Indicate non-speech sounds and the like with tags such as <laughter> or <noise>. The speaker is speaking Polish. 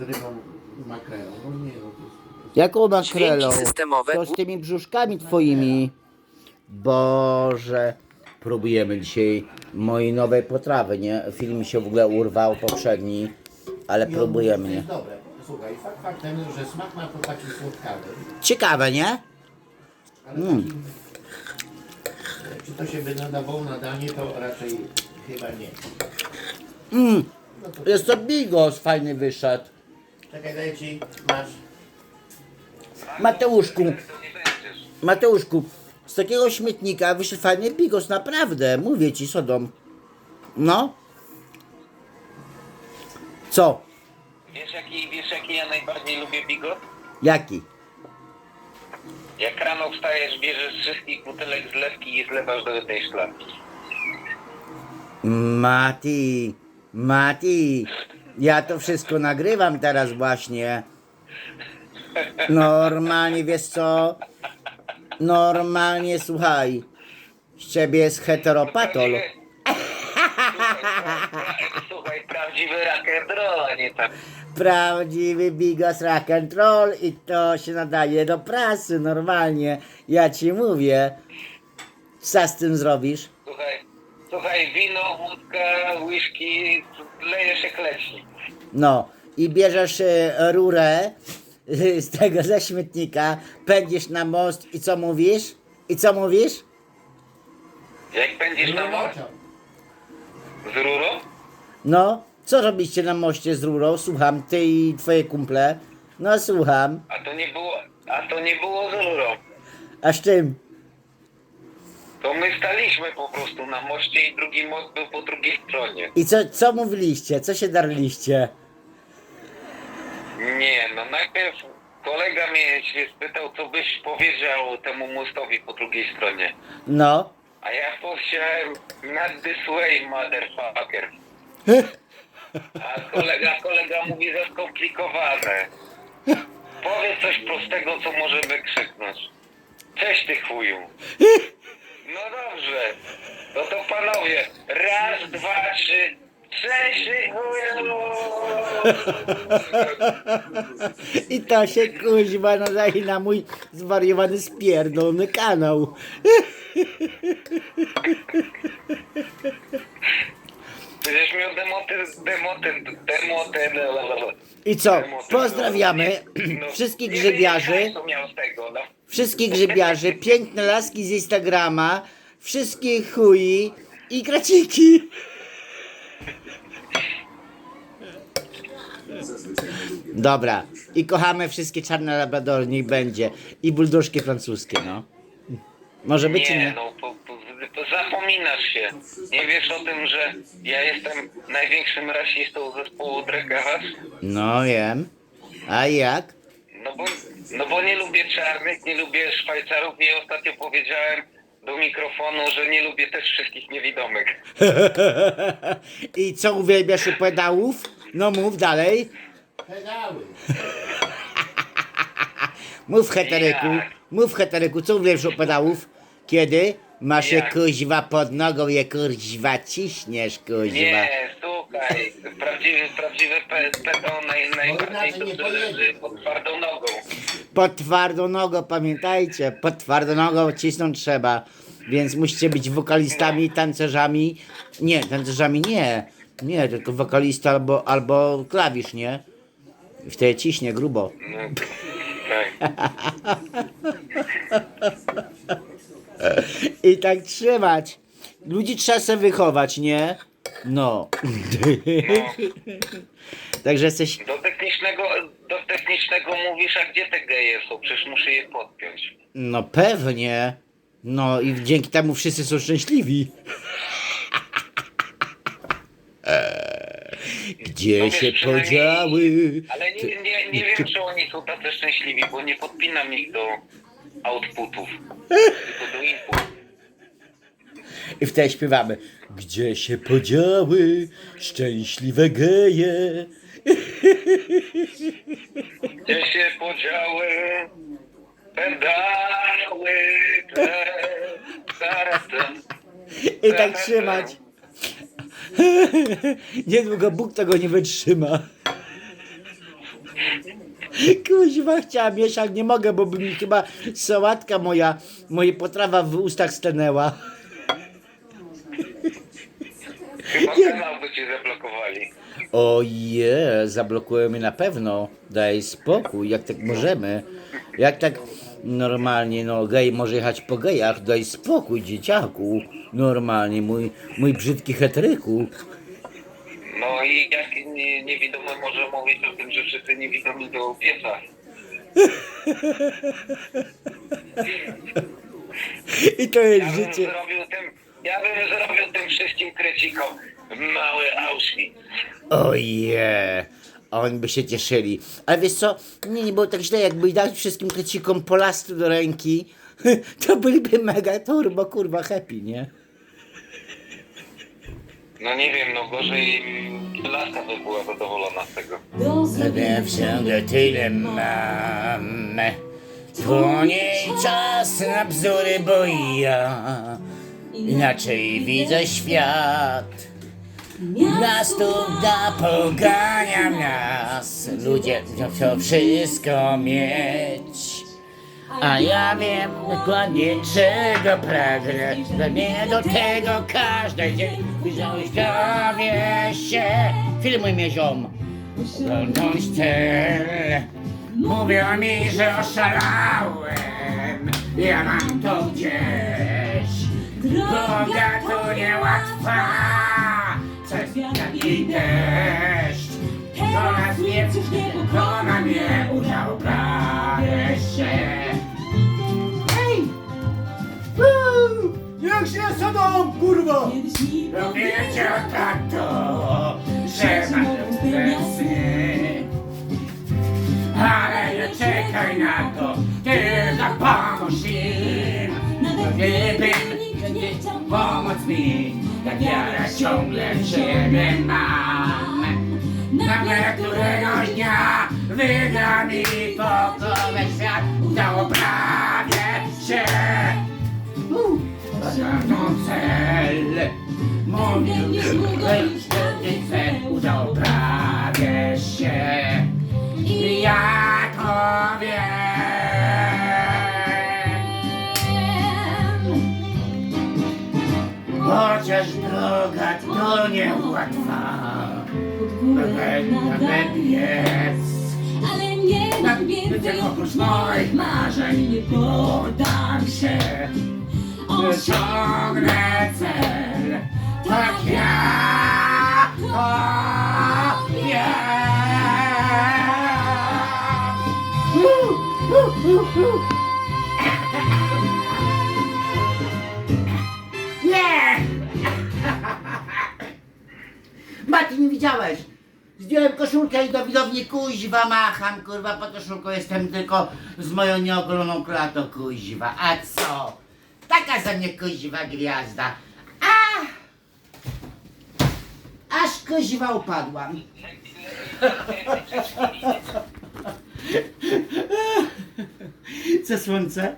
rybą makrelą. No nie, no to jest... Jaką makrelą? Dźwięki systemowe. To z tymi brzuszkami twoimi. Boże. Próbujemy dzisiaj mojej nowej potrawy, nie? Film się w ogóle urwał poprzedni, ale I on próbujemy, mówi, nie? jest dobre. Słuchaj, fakt faktem, że smak ma to taki słodkawy, Ciekawe, nie? ale Mm. taki... Czy to się by nadawało na danie, to raczej chyba nie. Mm. No to Jest to bigos fajny wyszedł. Czekaj, daj ci, masz. Mateuszku, Mateuszku, z takiego śmietnika wyszedł fajny bigos, naprawdę, mówię ci, Sodom. No. Co? Wiesz jaki, wiesz jaki ja najbardziej lubię bigot? Jaki? Jak rano wstajesz, bierzesz z wszystkich butelek zlewki i zlewasz do jednej szklanki. Mati, Mati, ja to wszystko nagrywam teraz właśnie. Normalnie, wiesz co? Normalnie, słuchaj, z ciebie jest heteropatol. Słuchaj, prawdziwy rock and roll, a nie tak. Prawdziwy bigos rock and roll i to się nadaje do prasy normalnie. Ja ci mówię. Co z tym zrobisz? Słuchaj, słuchaj, wino, wódka, whisky, lejesz jak leci. No i bierzesz e, rurę e, z tego ze śmietnika, pędzisz na most i co mówisz? I co mówisz? Jak będziesz na morzu z rurą, No, co robiście na moście z rurą? Słucham, ty i twoje kumple. No słucham. a to nie było, a to nie było z rurą. A z czym? To my staliśmy po prostu na moście i drugi most był po drugiej stronie. I co, co mówiliście? Co się darliście? Nie, no najpierw kolega mnie się spytał, co byś powiedział temu mostowi po drugiej stronie. No. A ja powiedziałem, not this way, motherfucker. A kolega, kolega mówi, za skomplikowane. Powiedz coś prostego, co możemy krzyknąć. Cześć ty chuju. No dobrze. No to panowie, raz, dwa, trzy. <laughs> I to się kuźwa nadaje na mój zwariowany spierdolony kanał. <laughs> Będziesz miał I co? Pozdrawiamy No, <clears throat> wszystkich grzybiarzy. wiem, co miał z tego, no. Wszystkich grzybiarzy, piękne laski z Instagrama, wszystkie chuji i kraciki. Dobra. I kochamy wszystkie czarne labradory, niech będzie. I bulduszki francuskie, no. Może być Nie, nie? no po, po, po, zapominasz się. Nie wiesz o tym, że ja jestem największym rasistą zespołu Drekavas? No wiem. A jak? No bo, no bo nie lubię czarnych, nie lubię Szwajcarów i ostatnio powiedziałem do mikrofonu, że nie lubię też wszystkich niewidomych. <laughs> I co uwielbiasz u pedałów? No mów dalej. Pedały. <laughs> Mów heteryku. Mów heteryku, co uwielbiasz u pedałów? Kiedy? Masz Jak? kuźwa pod nogą, je kuźwa ciśniesz kuźwa. Nie, słuchaj, prawdziwy, prawdziwy pe- pedał naj, najbardziej leży pod twardą nogą. Pod twardą nogą, pamiętajcie, pod twardą nogą cisnąć trzeba. Więc musicie być wokalistami, tancerzami. Nie, tancerzami nie. Nie, tylko wokalista albo, albo klawisz, nie? I Wtedy ciśnie grubo. No, tak. <laughs> I tak trzymać. Ludzi trzeba sobie wychować, nie? No. <laughs> Także jesteś. Do technicznego, do technicznego mówisz, a gdzie te geje są? Przecież muszę je podpiąć. No pewnie. No i dzięki temu wszyscy są szczęśliwi. <laughs> Gdzie No wiesz, się podziały? Ale nie, nie, nie wiem, czy oni są tacy szczęśliwi, bo nie podpinam ich do outputów, tylko do input. I wtedy śpiewamy. Gdzie się podziały szczęśliwe geje? Gdzie się podziały pedały te. I tak trzymać. Niedługo Bóg tego nie wytrzyma. Kuźwa, chciałam jeść, ale nie mogę, bo by mi chyba sałatka moja, moja potrawa w ustach stanęła. Chyba kanał by ci zablokowali. Oje, zablokujemy na pewno. Daj spokój, jak tak możemy? Jak tak normalnie, no gej może jechać po gejach, daj spokój dzieciaku. Normalnie, mój, mój brzydki hetryku. No i jak nie, niewidomy może mówić o tym, że wszyscy niewidomi do pieca. <laughs> I to jest Ja bym życie. zrobił tym, ja bym zrobił wszystkim krecikom mały Auschwitz. Oje, oni by się cieszyli. Ale wiesz co, nie, nie było tak źle, jakby dać wszystkim krecikom polastu do ręki, <laughs> to byliby mega turbo, kurwa, happy, nie? No nie wiem, no gorzej laska by była zadowolona z tego. Sobie wciągle tyle mam. Płonie czas na bzdury, bo ja inaczej widzę świat. Nas tu da pogania nas. Ludzie chcą wszystko mieć. A ja wiem dokładnie czego pragnę. Pragnę do tego każdy dzień. Dowie się. Filmuj mnie ziom. Oglądnąć cel. Mówią mi, że oszalałem. Ja mam to gdzieś. Droga tu niełatwa. Przez taki deszcz. Do nas nie to na mnie udał prawie się. Hej! Uuu, Jak się sadą, kurwa! Wiecie o tato, że mam plecy. Ale nie czekaj na to, ty zapomóż im. Gdybym pomóc mi, tak ja ciągle ciebie mam. Nagle któregoś dnia wyda mi pokowy świat, udało prawie się. Osiągnął cel, mówił, już ten cel udało prawie się. I ja nawet jest. Ale nie Na mam więcej oprócz moich marzeń nie poddam się. Osiągnę cel, tak ja o, wiem. Koszulkę i do widowni kuźwa macham, kurwa, pod koszulką jestem tylko z moją nieogoloną klatą, kuźwa. A co? Taka ze mnie kuźwa gwiazda. A! Aż kuźwa upadłam. <laughs> Co słońce?